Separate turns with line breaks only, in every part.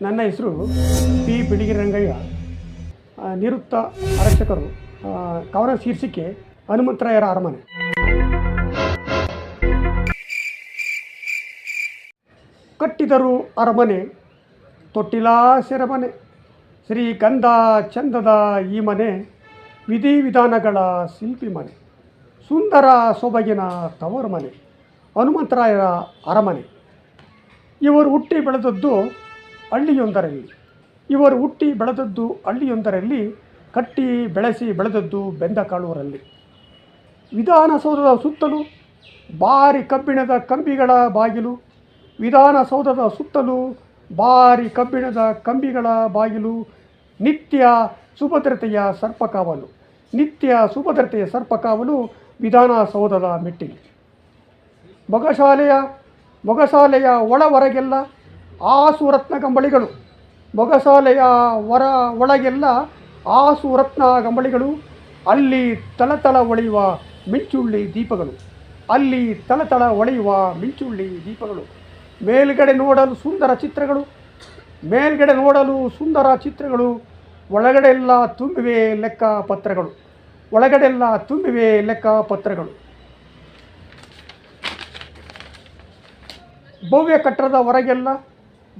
ನನ್ನ ಹೆಸರು ಪಿ ರಂಗಯ್ಯ ನಿವೃತ್ತ ಆರಕ್ಷಕರು ಆ, ಕವನ ಶೀರ್ಷಿಕೆ ಹನುಮಂತರಾಯರ ಅರಮನೆ. ಕಟ್ಟಿದರು ಅರಮನೆ ತೊಟ್ಟಿಲಾ ಸೆರಮನೆ. ಶ್ರೀಗಂಧ ಚಂದದ ಈ ಮನೆ ವಿಧಿ ವಿಧಾನಗಳ ಶಿಲ್ಪಿ ಮನೆ. ಸುಂದರ ಸೊಬಗಿನ ತವರು ಮನೆ ಹನುಮಂತರಾಯರ ಅರಮನೆ. ಇವರು ಹುಟ್ಟಿ ಬೆಳೆದದ್ದು ಹಳ್ಳಿಯೊಂದರಲ್ಲಿ. ಇವರು ಹುಟ್ಟಿ ಬೆಳೆದದ್ದು ಹಳ್ಳಿಯೊಂದರಲ್ಲಿ, ಕಟ್ಟಿ ಬೆಳೆಸಿ ಬೆಳೆದದ್ದು ಬೆಂದಕಾಳೂರಲ್ಲಿ. ವಿಧಾನಸೌಧದ ಸುತ್ತಲೂ ಭಾರಿ ಕಬ್ಬಿಣದ ಕಂಬಿಗಳ ಬಾಗಿಲು, ವಿಧಾನಸೌಧದ ಸುತ್ತಲೂ ಭಾರಿ ಕಬ್ಬಿಣದ ಕಂಬಿಗಳ ಬಾಗಿಲು, ನಿತ್ಯ ಸುಭದ್ರತೆಯ ಸರ್ಪಕಾವಲು, ನಿತ್ಯ ಸುಭದ್ರತೆಯ ಸರ್ಪಕಾವಲು ವಿಧಾನಸೌಧದ ಮೆಟ್ಟಿಲು. ಮೊಗಶಾಲೆಯ ಮೊಗಶಾಲೆಯ ಒಳ ಹೊರಗೆಲ್ಲ ಆಸು ರತ್ನ ಕಂಬಳಿಗಳು. ಮೊಗಸಾಲೆಯ ಹೊರ ಒಳಗೆಲ್ಲ ಆಸು ರತ್ನ ಕಂಬಳಿಗಳು. ಅಲ್ಲಿ ತಲತಲ ಒಳೆಯುವ ಮಿಂಚುಳ್ಳಿ ದೀಪಗಳು. ಅಲ್ಲಿ ತಲತಲ ಒಳೆಯುವ ಮಿಂಚುಳ್ಳಿ ದೀಪಗಳು. ಮೇಲ್ಗಡೆ ನೋಡಲು ಸುಂದರ ಚಿತ್ರಗಳು. ಮೇಲ್ಗಡೆ ನೋಡಲು ಸುಂದರ ಚಿತ್ರಗಳು. ಒಳಗಡೆ ಎಲ್ಲ ತುಂಬಿವೆ ಲೆಕ್ಕ ಪತ್ರಗಳು. ಒಳಗಡೆ ಎಲ್ಲ ತುಂಬಿವೆ ಲೆಕ್ಕ ಪತ್ರಗಳು. ಭವ್ಯ ಕಟ್ಟಡದ ಹೊರಗೆಲ್ಲ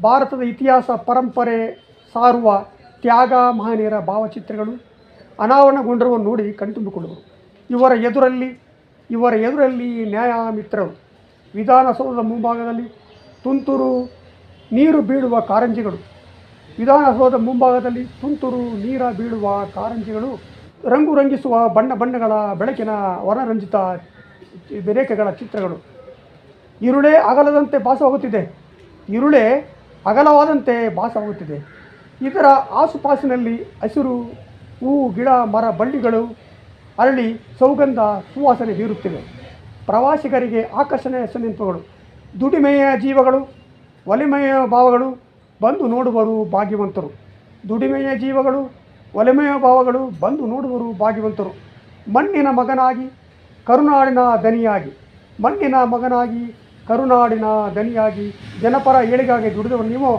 ಭಾರತದ ಇತಿಹಾಸ, ಪರಂಪರೆ ಸಾರುವ ತ್ಯಾಗ ಮಹನೀಯರ ಭಾವಚಿತ್ರಗಳು ಅನಾವರಣಗೊಂಡಿರುವನ್ನು ನೋಡಿ ಕಣ್ತುಂಬಿಕೊಂಡರು ಇವರ ಎದುರಲ್ಲಿ ಇವರ ಎದುರಲ್ಲಿ ನ್ಯಾಯ ಮಿತ್ರರು ವಿಧಾನಸೌಧದ ಮುಂಭಾಗದಲ್ಲಿ ತುಂತುರು ನೀರು ಬೀಳುವ ಕಾರಂಜಿಗಳು. ವಿಧಾನಸೌಧದ ಮುಂಭಾಗದಲ್ಲಿ ತುಂತುರು ನೀರ ಬೀಳುವ ಕಾರಂಜಿಗಳು. ರಂಗು ರಂಗಿಸುವ ಬಣ್ಣ ಬಣ್ಣಗಳ ಬೆಳಕಿನ ವರ್ಣರಂಜಿತ ರೇಖೆಗಳ ಚಿತ್ರಗಳು. ಇರುಳೆ ಅಗಲದಂತೆ ಭಾಸವಾಗುತ್ತಿದೆ. ಇರುಳೆ ಅಗಲವಾದಂತೆ ಭಾಸವಾಗುತ್ತಿದೆ. ಇದರ ಆಸುಪಾಸಿನಲ್ಲಿ ಹಸಿರು, ಹೂ, ಗಿಡ, ಮರ ಬಳ್ಳಿಗಳು ಅರಳಿ ಸೌಗಂಧ, ಸುವಾಸನೆ ಬೀರುತ್ತಿವೆ. ಪ್ರವಾಸಿಗರಿಗೆ ಆಕರ್ಷಣೆಯ ನೆನಪುಗಳು ದುಡಿಮೆಯ ಜೀವಗಳು, ಒಲಿಮೆಯ ಭಾವಗಳು ಬಂದು ನೋಡುವರು ಭಾಗ್ಯವಂತರು. ದುಡಿಮೆಯ ಜೀವಗಳು, ಒಲಿಮೆಯ ಭಾವಗಳು ಬಂದು ನೋಡುವರು ಭಾಗ್ಯವಂತರು. ಮಣ್ಣಿನ ಮಗನಾಗಿ, ಕರುನಾಡಿನ ದನಿಯಾಗಿ ಮಣ್ಣಿನ ಮಗನಾಗಿ ಕರುನಾಡಿನ ದನಿಯಾಗಿ ಜನಪರ ಏಳಿಗಾಗಿ ದುಡಿದವರು ನೀವು.